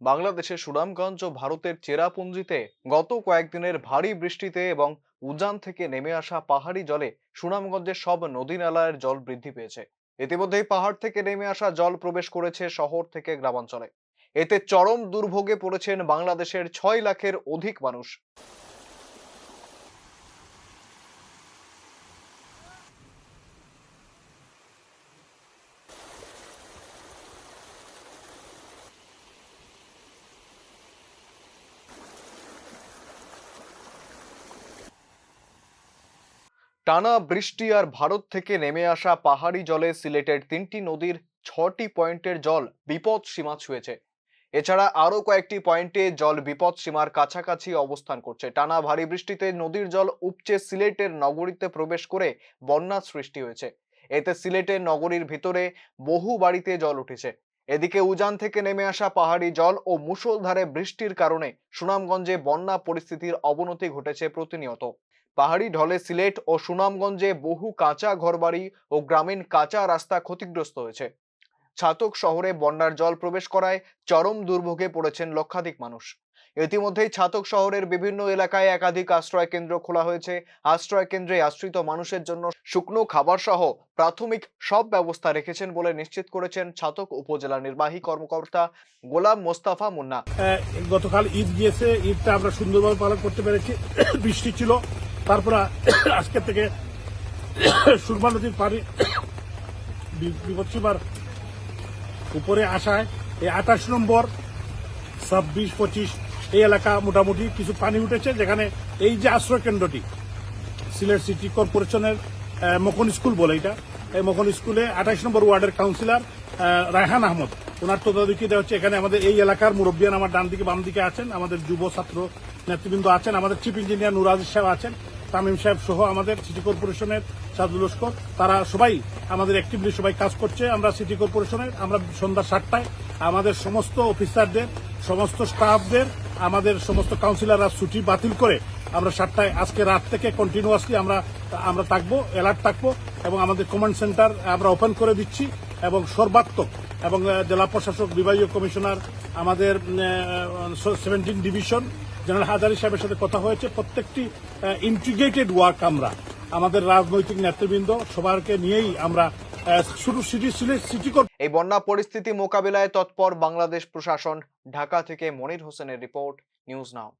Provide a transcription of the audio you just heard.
বাংলাদেশের সুনামগঞ্জ ও ভারতের চেরাপুঞ্জিতে গত কয়েকদিনের ভারী বৃষ্টিতে এবং উজান থেকে নেমে আসা পাহাড়ি জলে সুনামগঞ্জের সব নদী নালার জল বৃদ্ধি পেয়েছে। ইতিমধ্যেই পাহাড় থেকে নেমে আসা জল প্রবেশ করেছে শহর থেকে গ্রামাঞ্চলে। এতে চরম দুর্ভোগে পড়েছেন বাংলাদেশের ছয় লাখের অধিক মানুষ। টানা বৃষ্টি আর ভারত থেকে নেমে আসা পাহাড়ি জলে সিলেটের তিনটি নদীর ছটি পয়েন্টের জল বিপদ সীমা ছুঁয়েছে। এছাড়া আরও কয়েকটি পয়েন্টে জল বিপদ সীমার কাছাকাছি অবস্থান করছে। টানা ভারী বৃষ্টিতে নদীর জল উপচে সিলেটের নগরীতে প্রবেশ করে বন্যা সৃষ্টি হয়েছে। এতে সিলেটের নগরীর ভিতরে বহু বাড়িতে জল উঠেছে। এদিকে উজান থেকে নেমে আসা পাহাড়ি জল ও মুষলধারে বৃষ্টির কারণে সুনামগঞ্জে বন্যা পরিস্থিতির অবনতি ঘটেছে প্রতিনিয়ত। পাহাড়ি ঢলে সিলেট ও সুনামগঞ্জে বহু কাঁচা ঘরবাড়ি ও গ্রামীণ কাঁচা রাস্তা ক্ষতিগ্রস্ত হয়েছে। ছাতক শহরে বন্যার জল প্রবেশ করায় চরম দুর্ভোগে পড়েছেন লক্ষাধিক মানুষ। ইতিমধ্যেই ছাতক শহরের বিভিন্ন এলাকায় একাধিক আশ্রয় কেন্দ্র খোলা হয়েছে। আশ্রয় কেন্দ্রে আশ্রিত মানুষের জন্য শুকনো খাবার সহ প্রাথমিক সব ব্যবস্থা রেখেছেন বলে নিশ্চিত করেছেন ছাতক উপজেলা নির্বাহী কর্মকর্তা গোলাম মোস্তাফা মুন্না। গতকাল ঈদ গিয়েছে। ঈদটা আমরা সুন্দরভাবে পালন করতে পেরেছি। বৃষ্টি ছিল। তারপর আজকে থেকে সুরমা নদীর পানি বিপদসীমার উপরে আসায় এই আঠাশ নম্বর, ছাব্বিশ, পঁচিশ, এই এলাকা মোটামুটি কিছু পানি উঠেছে, যেখানে এই যে আশ্রয় কেন্দ্রটি, সিলেট সিটি কর্পোরেশনের মকন স্কুল বলে এটা। এই মকন স্কুলে আঠাশ নম্বর ওয়ার্ডের কাউন্সিলর রায়হান আহমদ। ওনার তদারকিতে হচ্ছে, এখানে আমাদের এই এলাকার মুরব্বিয়ান আমার ডান দিকে বাম দিকে আছেন, আমাদের যুব ছাত্র নেতৃবৃন্দ আছেন, আমাদের চিফ ইঞ্জিনিয়ার নুরাজ সাহেব আছেন। তামিম সাহেব সহ আমাদের সিটি কর্পোরেশনের সাদুল লস্কর তারা সবাই আমাদের অ্যাক্টিভলি সবাই কাজ করছে। আমরা সিটি কর্পোরেশনের আমরা সন্ধ্যা সাতটায় আমাদের সমস্ত অফিসারদের, সমস্ত স্টাফদের, আমাদের সমস্ত কাউন্সিলররা ছুটি বাতিল করে আমরা সাতটায় আজকে রাত থেকে কন্টিনিউয়াসলি আমরা আমরা থাকব অ্যালার্ট থাকব এবং আমাদের কমান্ড সেন্টার আমরা ওপেন করে দিচ্ছি এবং সর্বাত্মক এবং জেলা প্রশাসক, বিভাগীয় কমিশনার আমাদের সেভেন্টিন ডিভিশন জেনারেল হাজারি সাহেবের সাথে কথা হয়েছে। প্রত্যেকটি ইন্টিগ্রেটেড ওয়ার্ক আমরা, আমাদের রাজনৈতিক নেতৃবৃন্দ সবারকে নিয়েই আমরা সিটি এই বন্যা পরিস্থিতি মোকাবিলায় তৎপর বাংলাদেশ প্রশাসন, ঢাকা থেকে মনির হোসেনের রিপোর্ট, নিউজ নাও।